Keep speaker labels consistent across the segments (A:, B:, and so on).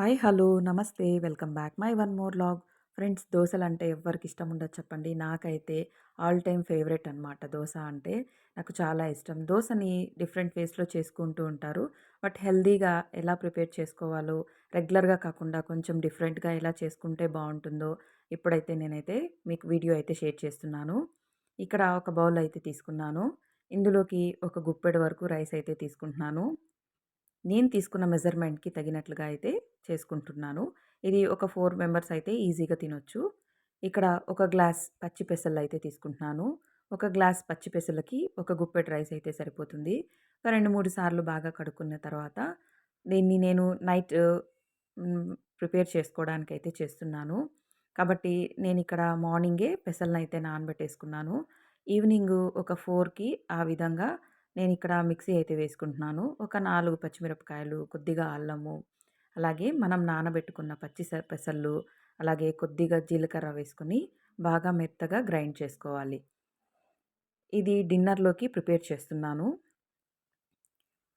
A: Hi hello నమస్తే. Welcome back my one more log. Friends దోశలు అంటే ఎవరికి ఇష్టం ఉండదు చెప్పండి. నాకైతే ఆల్ టైమ్ ఫేవరెట్ అనమాట దోశ అంటే. నాకు చాలా ఇష్టం. దోశని డిఫరెంట్ వేస్లో చేసుకుంటూ ఉంటారు. బట్ హెల్దీగా ఎలా ప్రిపేర్ చేసుకోవాలో రెగ్యులర్గా కాకుండా కొంచెం డిఫరెంట్గా ఎలా చేసుకుంటే బాగుంటుందో ఇప్పుడైతే నేనైతే మీకు వీడియో అయితే షేర్ చేస్తున్నాను. ఇక్కడ ఒక బౌల్ అయితే తీసుకున్నాను. ఇందులోకి ఒక గుప్పెడు వరకు రైస్ అయితే తీసుకుంటున్నాను. నేను తీసుకున్న మెజర్మెంట్కి తగినట్లుగా అయితే చేసుకుంటున్నాను. ఇది ఒక ఫోర్ మెంబర్స్ అయితే ఈజీగా తినొచ్చు. ఇక్కడ ఒక గ్లాస్ పచ్చి పెసలు అయితే తీసుకుంటున్నాను. ఒక గ్లాస్ పచ్చి పెసలకి ఒక గుప్పెట్ రైస్ అయితే సరిపోతుంది. ఒక రెండు మూడు సార్లు బాగా కడుక్కున్న తర్వాత దీన్ని నేను నైట్ ప్రిపేర్ చేసుకోవడానికి అయితే చేస్తున్నాను. కాబట్టి నేను ఇక్కడ మార్నింగే పెసలను అయితే నానబెట్టేసుకున్నాను. ఈవినింగ్ ఒక ఫోర్కి ఆ విధంగా నేను ఇక్కడ మిక్సీ అయితే వేసుకుంటున్నాను. ఒక నాలుగు పచ్చిమిరపకాయలు కొద్దిగా అల్లము అలాగే మనం నానబెట్టుకున్న పచ్చి పెసళ్ళు అలాగే కొద్దిగా జీలకర్ర వేసుకొని బాగా మెత్తగా గ్రైండ్ చేసుకోవాలి. ఇది డిన్నర్లోకి ప్రిపేర్ చేస్తున్నాను.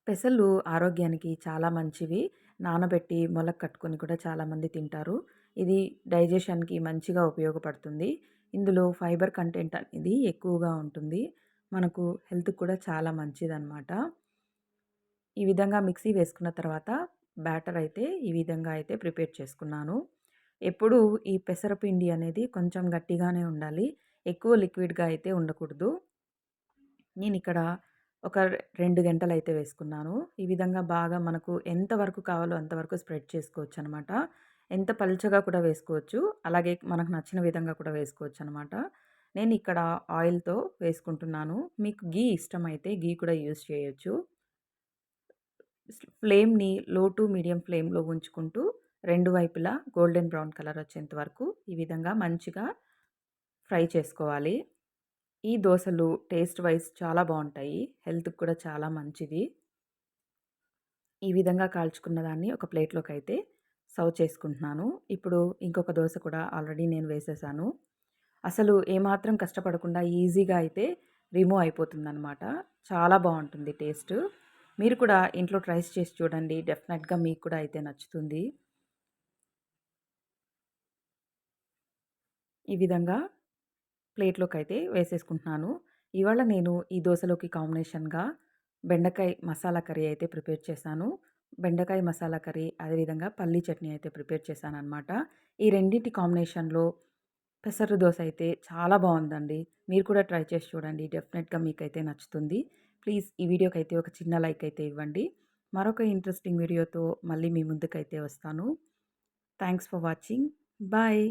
A: పెసలు ఆరోగ్యానికి చాలా మంచివి. నానబెట్టి మొలక కట్టుకొని కూడా చాలామంది తింటారు. ఇది డైజెషన్కి మంచిగా ఉపయోగపడుతుంది. ఇందులో ఫైబర్ కంటెంట్ అనేది ఎక్కువగా ఉంటుంది. మనకు హెల్త్ కూడా చాలా మంచిదన్నమాట. ఈ విధంగా మిక్సీ వేసుకున్న తర్వాత బ్యాటర్ అయితే ఈ విధంగా అయితే ప్రిపేర్ చేసుకున్నాను. ఎప్పుడు ఈ పెసరపిండి అనేది కొంచెం గట్టిగానే ఉండాలి. ఎక్కువ లిక్విడ్గా అయితే ఉండకూడదు. నేను ఇక్కడ ఒక రెండు గంటలు అయితే వేసుకున్నాను. ఈ విధంగా బాగా మనకు ఎంతవరకు కావాలో అంతవరకు స్ప్రెడ్ చేసుకోవచ్చు అనమాట ఎంత పలుచగా కూడా వేసుకోవచ్చు. అలాగే మనకు నచ్చిన విధంగా కూడా వేసుకోవచ్చు అనమాట నేను ఇక్కడ ఆయిల్తో వేసుకుంటున్నాను. మీకు గీ ఇష్టమైతే గీ కూడా యూజ్ చేయొచ్చు. ఫ్లేమ్ని లో టు మీడియం ఫ్లేమ్లో ఉంచుకుంటూ రెండు వైపులా గోల్డెన్ బ్రౌన్ కలర్ వచ్చేంత వరకు ఈ విధంగా మంచిగా ఫ్రై చేసుకోవాలి. ఈ దోశలు టేస్ట్ వైజ్ చాలా బాగుంటాయి. హెల్త్కి కూడా చాలా మంచిది. ఈ విధంగా కాల్చుకున్న దాన్ని ఒక ప్లేట్లోకి అయితే సర్వ్ చేసుకుంటున్నాను. ఇప్పుడు ఇంకొక దోశ కూడా ఆల్రెడీ నేను వేసేసాను. అసలు ఏమాత్రం కష్టపడకుండా ఈజీగా అయితే రిమూవ్ అయిపోతుందన్నమాట. చాలా బాగుంటుంది టేస్ట్. మీరు కూడా ఇంట్లో ట్రైస్ చేసి చూడండి. డెఫినెట్గా మీకు కూడా అయితే నచ్చుతుంది. ఈ విధంగా ప్లేట్లోకి అయితే వేసేసుకుంటున్నాను. ఇవాళ నేను ఈ దోశలోకి కాంబినేషన్గా బెండకాయ మసాలా కర్రీ అయితే ప్రిపేర్ చేశాను. బెండకాయ మసాలా కర్రీ అదేవిధంగా పల్లీ చట్నీ అయితే ప్రిపేర్ చేశాను అనమాట ఈ రెండింటి కాంబినేషన్లో పెసర దోశ అయితే చాలా బాగుందండి. మీరు కూడా ట్రై చేసి చూడండి. డెఫినెట్గా మీకైతే నచ్చుతుంది. ప్లీజ్ ఈ వీడియోకి అయితే ఒక చిన్న లైక్ అయితే ఇవ్వండి. మరొక ఇంట్రెస్టింగ్ వీడియోతో మళ్ళీ మీ ముందుకైతే వస్తాను. Thanks for watching. బాయ్.